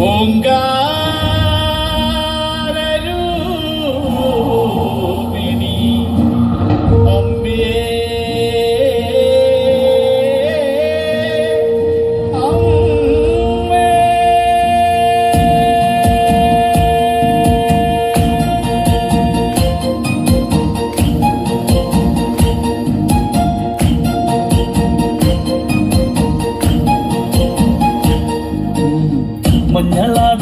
Ongar.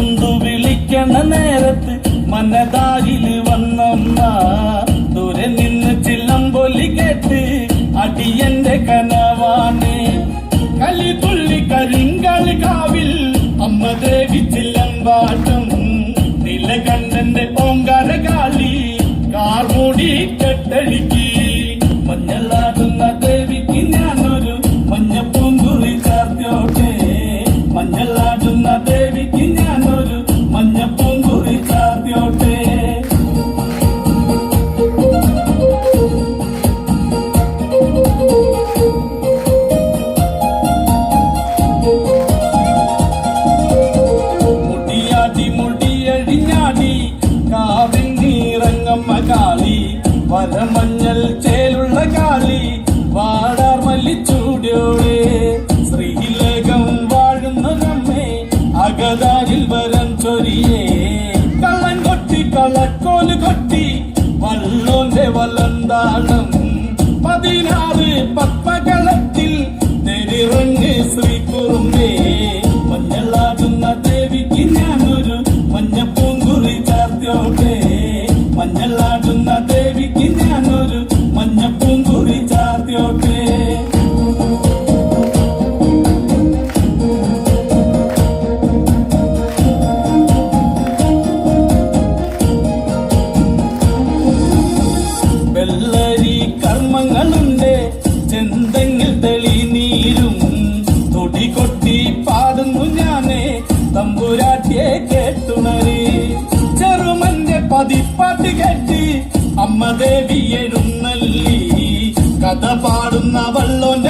മനന്നൊന്തു വിളിക്കണ നേരത്ത് മനതാരിൽ വന്നമ്മ. ദൂരെ നിന്ന് ചില്ലമ്പൊലി കേട്ട് അടിയന്റെ കനവാണ്. കലി തുള്ളി കരിങ്കളി കാവിൽ അമ്മ ദേവി ചില്ലം ചില്ലമ്പാട്ടം. നിലകണ്ഠന്റെ പൊങ്കര കാളി കാർമൂടി കെട്ടഴിക്കി വരമഞ്ഞൽ ചേലുള്ള കാളി വാടാർ തമ്പുരാട്ടിയെ കേട്ടുണരി. ചെറുമന്റെ പതിപ്പാട്ട് കേട്ടി. അമ്മ ദേവി എഴുന്നള്ളി കഥ പാടുന്ന വള്ള